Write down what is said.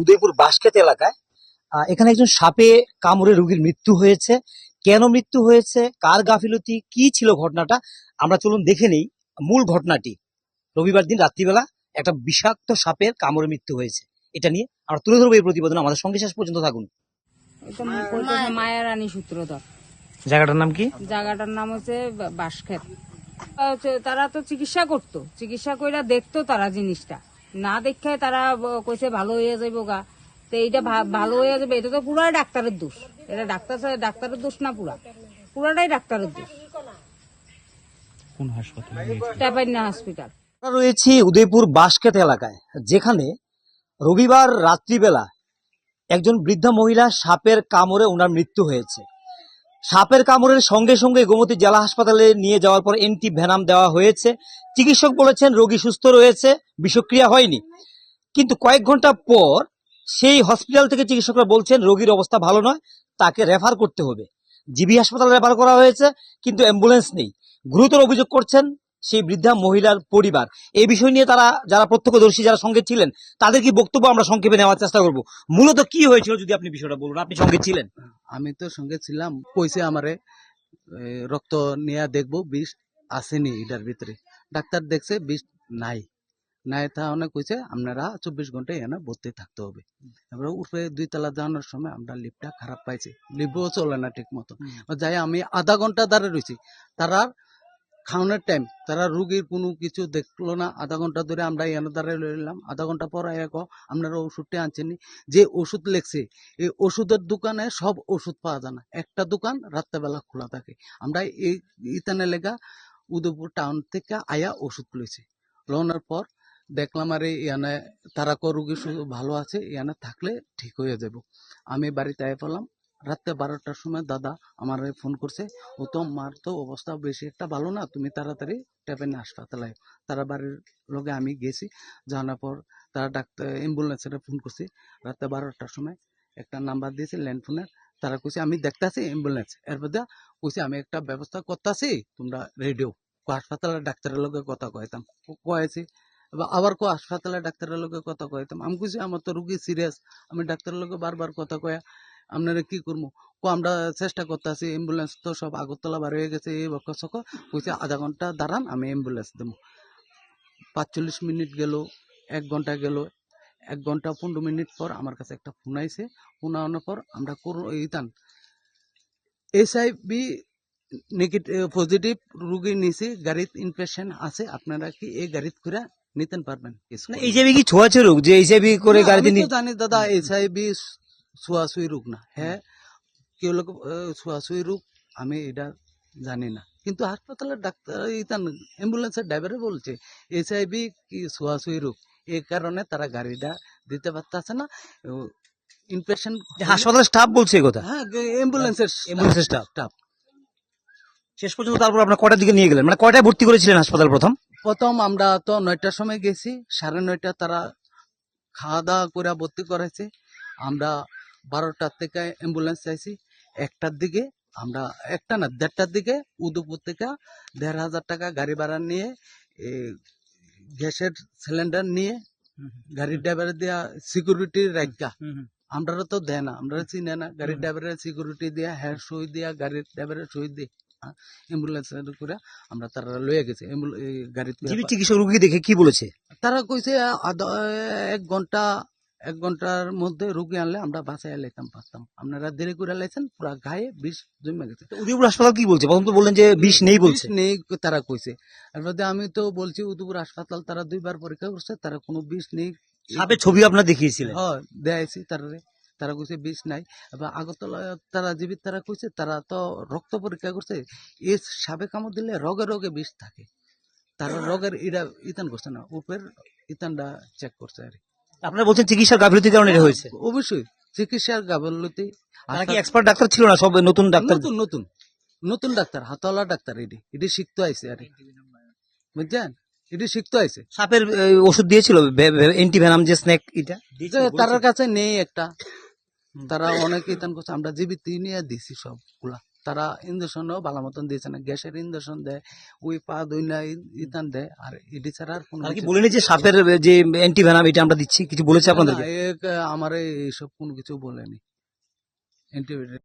উদয়পুর বাসক্ষেত এলাকায় আহ, এখানে একজন সাপে কামড়ে রোগীর মৃত্যু হয়েছে। কেন মৃত্যু হয়েছে? কার গাফিলতি? কি ছিল ঘটনাটা? আমরা চলুন দেখে নেই মূল ঘটনাটি। রবিবার দিন রাত্রিবেলা একটা বিষাক্ত সাপের কামড়ে মৃত্যু হয়েছে। এটা নিয়ে আমরা তুলে ধরবো এই প্রতিবেদন। আমাদের সঙ্গে শেষ পর্যন্ত থাকুন। মায়ারানী সূত্রধর। জায়গাটার নাম কি? জায়গাটার নাম হচ্ছে বা- বাঁশক্ষেত তা হচ্ছে তারা তো চিকিৎসা করতো। চিকিৎসা কইরা দেখতো তারা জিনিসটা। না দেখায় তারা কইছে ভালো হয়ে যাইব গা। তো এইটা ভালো হয়ে যাবে এটা তো পুরাই ডাক্তারের দোষ। এটা ডাক্তার ডাক্তারের দোষ না পুরা? পুরাটাই ডাক্তারের দোষ। কোন হাসপাতাল টাপাইনা হসপিটাল রয়েছি উদয়পুর বাসক্ষেত এলাকায় যেখানে রবিবার রাত্রিবেলা একজন বৃদ্ধা মহিলা সাপের কামড়ে ওনার মৃত্যু হয়েছে। সাপের কামড়ের সঙ্গে সঙ্গে গোমতী জেলা হাসপাতালে নিয়ে যাওয়ার পর এন্টি ভ্যানাম দেওয়া হয়েছে। চিকিৎসক বলেছেন, রোগী সুস্থ রয়েছে, বিষক্রিয়া হয়নি। কিন্তু কয়েক ঘণ্টা পর সেই হসপিটাল থেকে চিকিৎসকরা বলছেন, রোগীর অবস্থা ভালো নয়, তাকে রেফার করতে হবে। জিবি হাসপাতালে রেফার করা হয়েছে, কিন্তু অ্যাম্বুলেন্স নেই। গুরুতর অভিযোগ করছেন সেই বৃদ্ধা মহিলার পরিবার। এই বিষয় নিয়ে তারা যারা প্রত্যক্ষদর্শী যারা সঙ্গে ছিলেন তাদের কি বক্তব্য আমরা সংক্ষেপে নেওয়ার চেষ্টা করব? মূলত কি হয়েছিল যদি আপনি বিষয়টা বলুন? আপনি সঙ্গে ছিলেন? আমি তো সঙ্গে ছিলাম কইছে আমারে রক্ত নিয়ে দেখব বিষ আসেনি এটার ভিতরে। ডাক্তার দেখছে বিষ নাই। নাই তাহলে কইছে আপনারা চব্বিশ ঘণ্টা এখানে ভর্তি থাকতে হবে। এবারে উপরে দুই তলা যাওয়ানোর সময় আমরা লিফটটা খারাপ পাইছি। লিফটও চলে না ঠিক মতো যাই আমি আধা ঘণ্টা দাঁড়িয়ে রয়েছি তারা খাওয়ানোর টাইম তারা রুগীর কোনো কিছু দেখল না। আধা ঘণ্টা ধরে আমরা এখানে দাঁড়িয়ে রইলাম। আধা ঘণ্টা পর এক আপনারা ওষুধটা আনছেনি যে ওষুধ লেখছে, এই ওষুধের দোকানে সব ওষুধ পাওয়া যায় না। একটা দোকান রাত্রেবেলা খোলা থাকে। আমরা এই ইতানে লেগা উদয়পুর টাউন থেকে আয়া ওষুধ লইছি। লোনার পর দেখলাম, আর ইয়ানে তারা রুগী ভালো আছে ইয়ানে থাকলে ঠিক হয়ে যাব। আমি বাড়িতে আয় পেলাম রাত্রে বারোটার সময় দাদা আমার ফোন করছে, ও তো, মার তো অবস্থা বেশি একটা ভালো না, তুমি তাড়াতাড়ি টেপেন হাসপাতালে। তারা বাড়ির লগে আমি গেছি জানার পর তারা ডাক্তার অ্যাম্বুলেন্সের ফোন করছি। রাত্রে বারোটার সময় একটা নাম্বার দিয়েছি ল্যান্ড ফোনের তারা কইছে, আমি দেখতাছি অ্যাম্বুলেন্স এরপর দিয়া কইছে, আমি একটা ব্যবস্থা করতেছি, তোমরা রেডিও হাসপাতালের ডাক্তারের লগে কথা কইতাম। কয়েছি, এবার আবার কো হাসপাতালের ডাক্তারের লগে কথা কইতাম? আমি কইছি, আমার তো রুগী সিরিয়াস আমি ডাক্তারের লগে বারবার কথা কয়া আপনারা কি করব? কো আমরা চেষ্টা করতেছি অ্যাম্বুলেন্স তো সব আগরতলা বার হয়ে গেছে এই বক সক। কইছে আধা ঘণ্টা দাঁড়ান আমি অ্যাম্বুলেন্স দেবো। পাঁচচল্লিশ মিনিট গেল এক ঘণ্টা গেল। এক ঘণ্টা পনেরো মিনিট পর আমার কাছে একটা ফোন আইছে। ফোন আনার পর আমরা ইতান S I B negative positive রুগী নিছি গাড়িতে ইনফেকশন আছে আপনারা কি এই গাড়িতে করে নিতেন পারবেন? এইচআইভি কি ছোঁয়াচে রোগ? যে এইচআইভি করে গাড়িতে জানি দাদা এইচ আই বি ছোঁয়াছুঁই রোগ না। হ্যাঁ কেউ লোক ছোঁয়াছুঁই রোগ আমি এটা জানি না। কিন্তু হাসপাতালের ডাক্তার ইতান অ্যাম্বুলেন্সের ড্রাইভারে বলছে এইচ আই বি কি ছোঁয়াছুঁই রোগ এই কারণে তারা গাড়িটা দিতে পারতেছে না ইনফেকশন হাসপাতালের স্টাফ বলছে এই কথা? হ্যাঁ অ্যাম্বুলেন্সের অ্যাম্বুলেন্সের স্টাফ স্টাফ শেষ পর্যন্ত তারপর আপনার কটার দিকে নিয়ে গেলেন? মানে কয়টায় ভর্তি করেছিলেন হাসপাতাল প্রথম? প্রথম আমরা তো নয়টার সময় গেছি সাড়ে নয়টা তারা খাওয়া দাওয়া করে ভর্তি করেছে। আমরা বারোটার থেকে অ্যাম্বুলেন্স চাইছি। একটার দিকে আমরা একটা না দেড়টার দিকে উদয়পুর থেকে দেড় হাজার টাকা গাড়ি ভাড়া নিয়ে গ্যাসের সিলিন্ডার নিয়ে গাড়ির ড্রাইভারের দেওয়া সিকিউরিটি রাখা আমরা তো দেয় না আমরা চিনে না। গাড়ির ড্রাইভারের সিকিউরিটি দিয়া হ্যাঁ সই দিয়া গাড়ির ড্রাইভারের সই দিয়ে অ্যাম্বুলেন্স করে আমরা তারা লয়ে গেছে গাড়িতে চিকিৎসক রুগী দেখে কি বলেছে? তারা কইছে আধা- এক ঘণ্টা এক ঘণ্টার মধ্যে রুগী আনলে আমরা বাসায় লাইতাম পারতাম। আপনারা দেরি করে লাইছেন পুরা গায়ে বিষ জমে গেছে। উদয়পুর হাসপাতাল কি বলছে? প্রথম তো বললেন যে বিষ নেই বলছে। নেই তারা কইছে। এরপর দিয়ে আমি তো বলছি উদয়পুর হাসপাতাল তারা দুইবার পরীক্ষা করছে তারা কোনো বিষ নেই। সাপের ছবি আপনার দেখিয়েছিলেন। হ্যাঁ দেয়াইছি তারা তারা কইছে বিষ নাই। এবার আগরতলা তারা জীবিত তারা কইছে তারা তো রক্ত পরীক্ষা করছে এই সাপে কামড় দিলে রগে রোগে বিষ থাকে। তারা রোগের ইটা ইতান করছে না উপের ইতানটা চেক করছে আর কি। আপনারা বলছেন চিকিৎসার গাফিলতির কারণে এটা হয়েছে। অবশ্যই চিকিৎসার গাফলতি তারা কি এক্সপার্ট ডাক্তার ছিল না? সব নতুন ডাক্তার নতুন নতুন নতুন ডাক্তার হাতওয়ালা ডাক্তার এটি। এটি শিখতে আইছে আর। বুঝছেন? এটি শিখতে আইছে সাপের ওষুধ দিয়েছিল এন্টি ভেনাম যে স্নেক এটা? তার কাছে নেই একটা। তারা অনেক ইতান করছে আমরা জীবিত নিয়ে দিছি সবগুলা। তারা ইঞ্জেকশনও ভালো মতন দিয়েছে না। গ্যাসের ইঞ্জেকশন দেয় ওই পা দুই না ইতান দেয় আর এটি ছাড়া আর কোনো আর কি বলে বলেনি যে সাপের যে অ্যান্টিভেনাম এটা আমরা দিচ্ছি? কিছু বলেছে আপনাদের আমার এইসব কোনো কিছু বলেনি। অ্যান্টিবায়োটিক